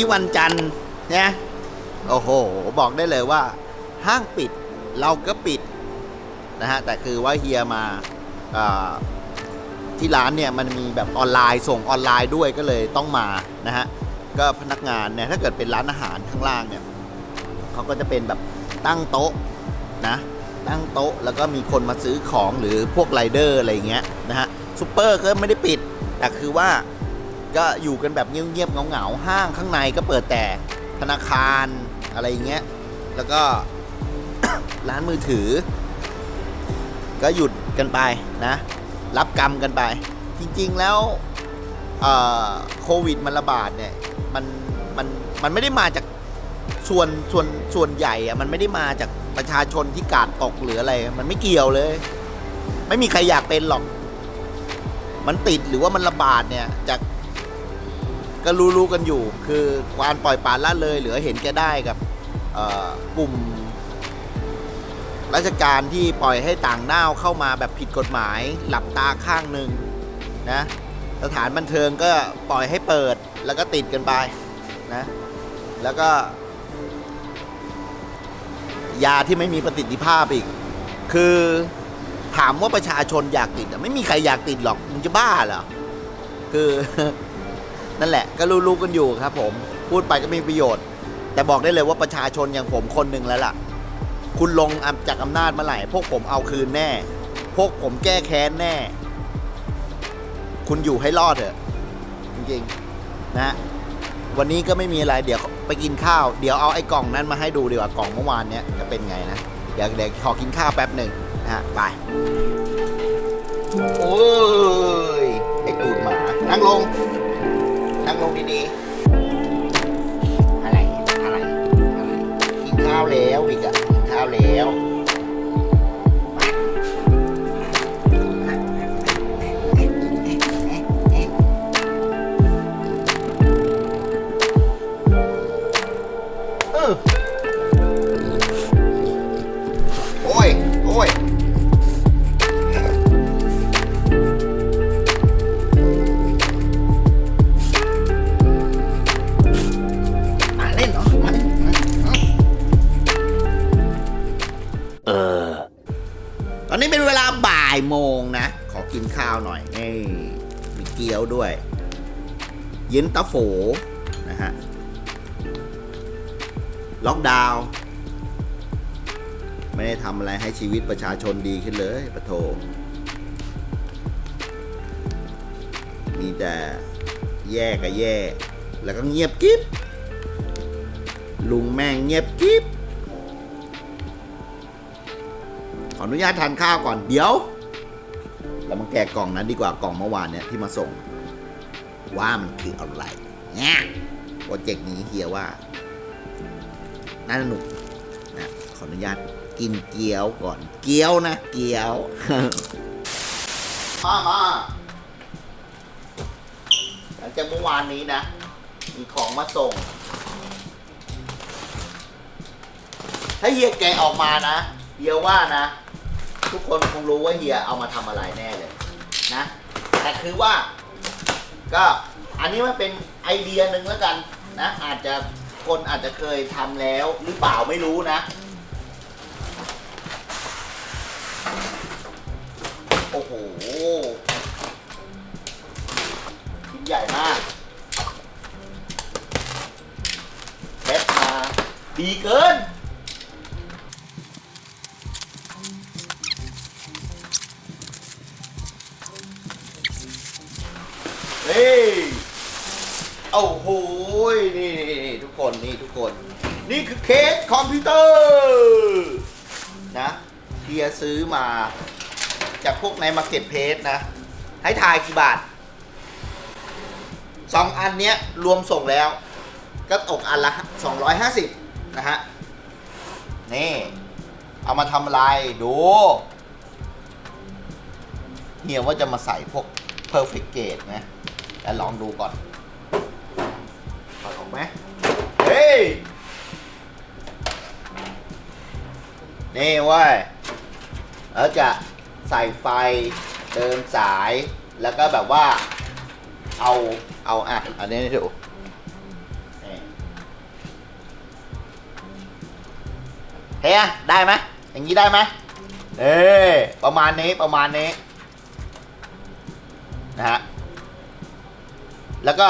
นี้วันจันทร์นะโอ้โห บอกได้เลยว่า ห้างปิดเราก็ปิดนะฮะแต่คือว่าเฮียมาที่ร้านเนี่ยมันมีแบบออนไลน์ส่งออนไลน์ด้วยก็เลยต้องมานะฮะก็พนักงานเนี่ยถ้าเกิดเป็นร้านอาหารข้างล่างเนี่ยเขาก็จะเป็นแบบตั้งโต๊ะนะตั้งโต๊ะแล้วก็มีคนมาซื้อของหรือพวกไรเดอร์อะไรเงี้ยนะฮะซูเปอร์ก็ไม่ได้ปิดแต่คือว่า ก็อยู่กันแบบเงียบๆเงาๆห้างข้างในก็เปิดแต่ธนาคารอะไรอย่างเงี้ย แล้วก็ร้านมือถือ ก็หยุดกันไปนะ รับกรรมกันไป จริงๆแล้วโควิดมันระบาดเนี่ยมันมันมันไม่ได้มาจากส่วนส่วนส่วนใหญ่อะมันไม่ได้มาจากประชาชนที่กาดตกหรืออะไร มันไม่เกี่ยวเลย ไม่มีใครอยากเป็นหรอก มันติดหรือว่ามันระบาดเนี่ยจาก ก็รู้ๆกันอยู่ คือความปล่อยปละละเลยเหลือเห็นแก่ได้กับกลุ่ม ราชการที่ปล่อยให้ต่างด้าวเข้ามาแบบผิดกฎหมาย หลับตาข้างหนึ่งนะสถานบันเทิงก็ปล่อยให้เปิดแล้วก็ติดกันไปนะแล้วก็ ยาที่ไม่มีประสิทธิภาพอีก คือถามว่าประชาชนอยากติดไม่มีใครอยากติดหรอกมึงจะบ้าเหรอคือ นั่นแหละก็รู้ๆกันอยู่ครับ ผมพูดไปก็มีประโยชน์ แต่บอกได้เลยว่าประชาชนอย่างผมคนหนึ่งแล้วล่ะ คุณลงอำจากอำนาจเมื่อไหร่พวกผมเอาคืนแน่ พวกผมแก้แค้นแน่ คุณอยู่ให้รอดเถอะ จริงๆนะวันนี้ก็ไม่มีอะไรเดี๋ยวไปกินข้าว เดี๋ยวเอาไอ้กล่องนั้นมาให้ดูดีกว่ากล่องเมื่อวานเนี้ยจะเป็นไงนะเดี๋ยวเดี๋ยวขอกินข้าวแป๊บหนึ่งนะฮะไปโอ้ยไอ้ตูดหมานั่งลง นั่งลงดีๆ อะไร อะไร อะไร กินข้าวแล้วอีกอะกินข้าวแล้วาวหน่อยนี่มีเกี๊ยวด้วย เย็นตาโฟนะฮะ ล็อกดาวน์ไม่ได้ทำอะไรให้ชีวิตประชาชนดีขึ้นเลยปะโท มีแต่แย่กับแย่ แล้วก็เงียบกิ๊บลุงแม่งเงียบกิ๊บขออนุญาตทานข้าวก่อนเดี๋ยว เรามาแกะกล่องนั้นดีกว่ากล่องเมื่อวานเนี่ยที่มาส่ง ว่ามันคืออะไรเนี่ยโปรเจกต์นี้เฮียว่าน่าสนุกนะขออนุญาตกินเกี๊ยวก่อน เกี๊ยวนะเกี๊ยวมามาหลังจากเมื่อวานนี้นะ มีของมาส่ง ถ้าเฮียแกะออกมานะเฮียว่านะ ทุกคนคงรู้ว่าเฮียเอามาทำอะไรแน่เลยนะแต่คือว่า ก็อันนี้มันเป็นไอเดียหนึ่งแล้วกันนะ อาจจะคนอาจจะเคยทำแล้วหรือเปล่าไม่รู้นะ โอ้โหชิ้นใหญ่มากแพ็คมาดีเกิน คนนี่ทุกคน นี่คือเคสคอมพิวเตอร์นะเทียซื้อมา จากพวกในมาเก็ตเพจนะ ให้ทายกี่บาทสองอันเนี้ยรวมส่งแล้ว ก็ตกอันละ 250 นะฮะ นี่ เอามาทำอะไรดูเฮียว่าจะมาใส่พวก perfect gauge นะแต่ลองดูก่อนถอดออกไหม เฮ้นี่เว้ยแล้วจะใส่ไฟเดิมสาย แล้วก็แบบว่า เอาเอาอะ อันนี้ดูเฮ้ยได้ไหมอย่างนี้ได้ไหมเออประมาณนี้ประมาณนี้นะฮะแล้วก็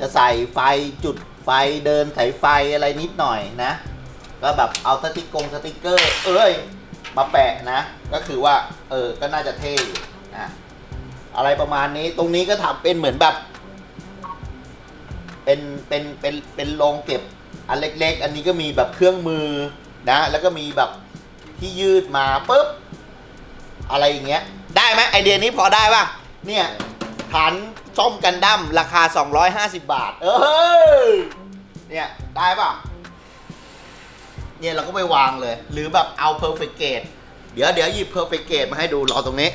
จะใส่ไฟจุด ฟเดินสายไฟอะไรนิดหน่อยนะ ก็แบบเอาสติกกงสติกเกอร์ เอ้ย มาแปะนะ ก็คือว่า เออ ก็น่าจะเท่อยู่นะอะไรประมาณนี้ ตรงนี้ก็ทำเป็นเหมือนแบบ เป็น เป็น เป็น เป็นโรงเก็บอันเล็ก ๆ อันนี้ก็มีแบบเครื่องมือนะ แล้วก็มีแบบที่ยืดมาปุ๊บ อะไรอย่างเงี้ย ได้ไหมไอเดียนี้พอได้ป่ะ เนี่ยฐานซ่อมกันดั้มราคา 250 บาท เออ เนี่ย ได้ป่ะ เนี่ยเราก็ไปวางเลย หรือแบบเอา perfect gate เดี๋ยวเดี๋ยวหยิบ perfect gate มาให้ดูรอตรงนี้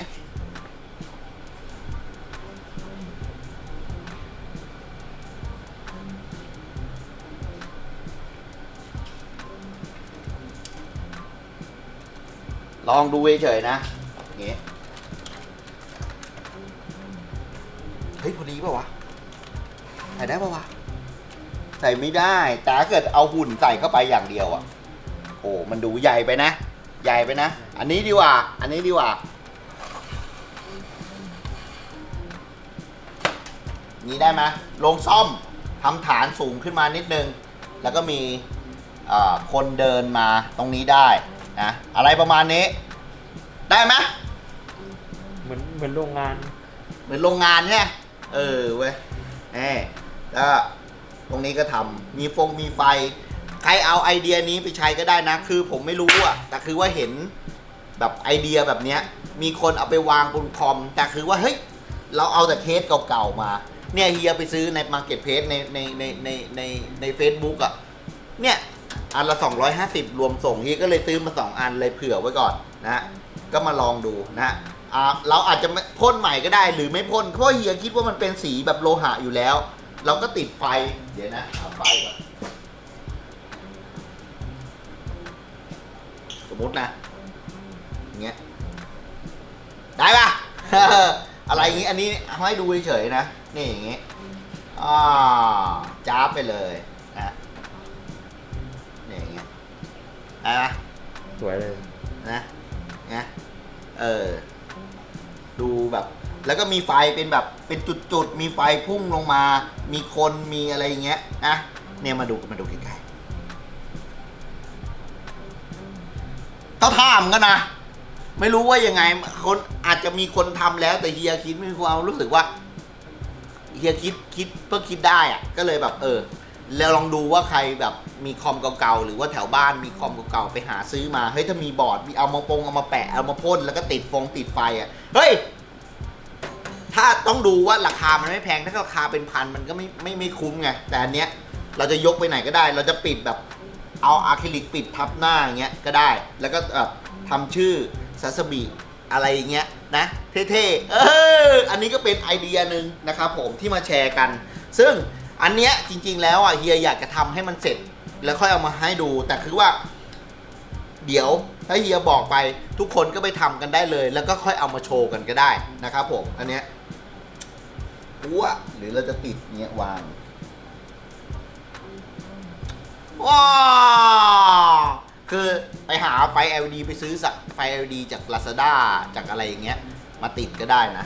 ลองดูเฉยๆนะอย่างงี้ยเฮ้ย พอดีป่าวะใส่ได้ป่าวะ ใส่ไม่ได้ แต่ถ้าเกิดเอาหุ่นใส่เข้าไปอย่างเดียวอะโอ้ มันดูใหญ่ไปนะ ใหญ่ไปนะ อันนี้ดีกว่า อันนี้ดีกว่า นี้ได้ไหมลงซ่อมทำฐานสูงขึ้นมานิดนึง แล้วก็มีเอ่อคนเดินมาตรงนี้ได้นะ อะไรประมาณนี้ ได้ไหมเหมือนเหมือนโรงงาน เหมือนโรงงานเนี่ย เออเว้ยแหมแล้วต รงนี้ก็ทำมีฟงมีไฟ ใครเอาไอเดียนี้ไปใช้ก็ได้นะ คือผมไม่รู้อะแต่คือว่าเห็นแบบไอเดียแบบเนี้ย มีคนเอาไปวางบนคอม แต่คือว่าเฮ้ย เราเอาแต่เคสเก่าๆมา เนี่ยเฮียไปซื้อในมาร์เก็ตเพจในในในในในในเฟซบุ๊กอะเนี่ยอันละ 250 รวมส่งเฮียก็เลยซื้อมา 2 อันเลยเผื่อไว้ก่อนนะ ก็มาลองดูนะฮะอ่าเราอาจจะไม่พ่นใหม่ก็ได้หรือไม่พ่นเพราะเฮียคิดว่ามันเป็นสีแบบโลหะอยู่แล้ว เราก็ติดไฟ เดี๋ยวนะเอาไฟก่อนสมมตินะอย่างเงี้ยได้ปะ อะไรอย่างงี้ อันนี้เอาให้ดูเฉยๆนะ นี่อย่างงี้อ่าจ้าบไปเลยนะนี่อย่างเงี้ยอะสวยเลยนะนะเออ ดูแบบ แล้วก็มีไฟเป็นแบบเป็นจุดๆ มีไฟพุ่งลงมา มีคนมีอะไรอย่างเงี้ยนะเนี่ยมาดูมาดูใกล้ๆเขาถามกันนะ ไม่รู้ว่ายังไง คนอาจจะมีคนทำแล้วแต่เฮียคิดไม่ความรู้สึกว่าเฮียคิดคิดเพิ่งคิดได้อะก็เลยแบบเออ แล้วลองดูว่าใครแบบมีคอมเก่าๆหรือว่าแถวบ้านมีคอมเก่าๆไปหาซื้อมาเฮ้ยถ้ามีบอร์ดมีเอามาปงเอามาแปะเอามาพ่นแล้วก็ติดฟงติดไฟอะเฮ้ย ถ้าต้องดูว่าราคามันไม่แพงถ้าราคาเป็นพันมันก็ไม่ไม่ไม่คุ้มไงแต่อันเนี้ยเราจะยกไปไหนก็ได้ เราจะปิดแบบเอาอะคริลิกปิดทับหน้าอย่างเงี้ยก็ได้ แล้วก็แบบทำชื่อซาสบิอะไรอย่างเงี้ยนะเท่ๆเอออันนี้ก็เป็นไอเดียหนึ่งนะครับผมที่มาแชร์กัน ซึ่งอันเนี้ยจริง ๆ แล้วอะเฮียอยากจะทำให้มันเสร็จ แล้วค่อยเอามาให้ดู แต่คือว่า เดี๋ยวถ้าเฮียบอกไปทุกคนก็ไปทำกันได้เลย แล้วก็ค่อยเอามาโชว์กันก็ได้นะครับผมอันเนี้ย อ้วหรือเราจะติดเนี้ยวางว้าคือไปหาไฟ LED ไปซื้อสักไฟ LED จาก Lazada จากอะไรอย่างเงี้ย มาติดก็ได้นะ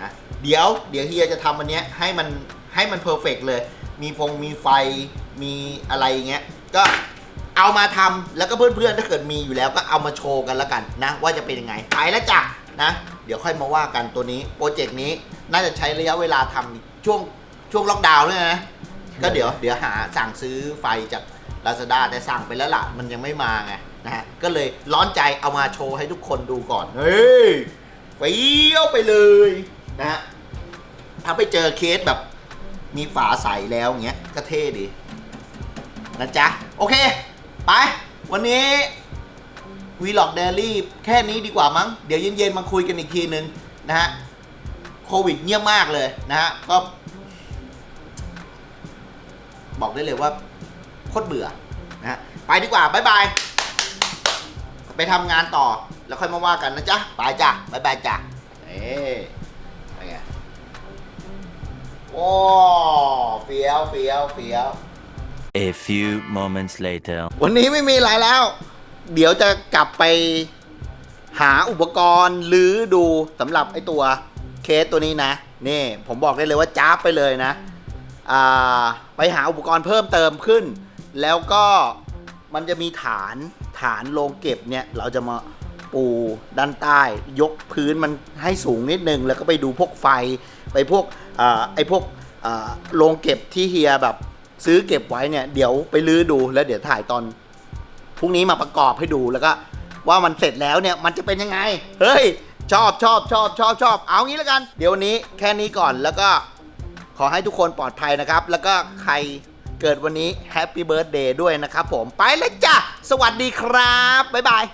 นะเดี๋ยวเดี๋ยวเฮียจะทำอันเนี้ยให้มันให้มันเพอร์เฟกเลย มีฟงมีไฟมีอะไรอย่างเงี้ย ก็เอามาทำแล้วก็เพื่อนๆถ้าเกิดมีอยู่แล้วก็เอามาโชว์กันแล้วกันนะ ว่าจะเป็นยังไงไปแล้วจ้ะนะ เดี๋ยวค่อยมาว่ากันตัวนี้โปรเจกต์นี้น่าจะใช้ระยะเวลาทำช่วงช่วงล็อกดาวน์ด้วยนะ ก็เดี๋ยวเดี๋ยวหาสั่งซื้อไฟจาก Lazada แต่สั่งไปแล้วล่ะ มันยังไม่มาไงนะฮะก็เลยร้อนใจเอามาโชว์ให้ทุกคนดูก่อน เฮ้ยเฟี้ยวไปเลยนะฮะถ้าไปเจอเคสแบบมีฝาใสแล้วอย่างเงี้ยก็เท่ดี นะจ๊ะ โอเค ไป วันนี้ วีล็อกเดลี่แค่นี้ดีกว่ามั้ง เดี๋ยวเย็นๆมาคุยกันอีกทีนึงนะฮะ โควิดเงียบมากเลยนะฮะ ก็ บอกได้เลยว่าโคตรเบื่อนะฮะ ไปดีกว่า บ๊ายบาย ไปทำงานต่อ แล้วค่อยมาว่ากันนะจ๊ะ ไปจ้ะบ๊ายบายจ้ะ เอ๊ะไปไงโอ้เฟี้ยวเฟี้ยวเฟี้ยว A few moments later. วันนี้ไม่มีอะไรแล้ว เดี๋ยวจะกลับไปหาอุปกรณ์หรือดูสำหรับไอตัวเคสตัวนี้นะ นี่ผมบอกได้เลยว่าจ้าบไปเลยนะอ่าไปหาอุปกรณ์เพิ่มเติมขึ้น แล้วก็มันจะมีฐานฐานโรงเก็บเนี่ยเราจะมาปูด้านใต้ ยกพื้นมันให้สูงนิดนึง แล้วก็ไปดูพวกไฟไปพวกอไอพวกโรงเก็บที่เฮียแบบซื้อเก็บไว้เนี่ยเดี๋ยวไปลื้อดูแล้วเดี๋ยวถ่ายตอน พรุ่งนี้มาประกอบให้ดูแล้วก็ ว่ามันเสร็จแล้วเนี่ยมันจะเป็นยังไง เฮ้ย ชอบชอบชอบชอบชอบเอางี้แล้วกัน เดี๋ยววันนี้แค่นี้ก่อนแล้วก็ขอให้ทุกคนปลอดภัยนะครับ แล้วก็ใครเกิดวันนี้แฮปปี้เบิร์ดเดย์ด้วยนะครับผมไปเลยจ้ะ สวัสดีครับ บ๊ายบาย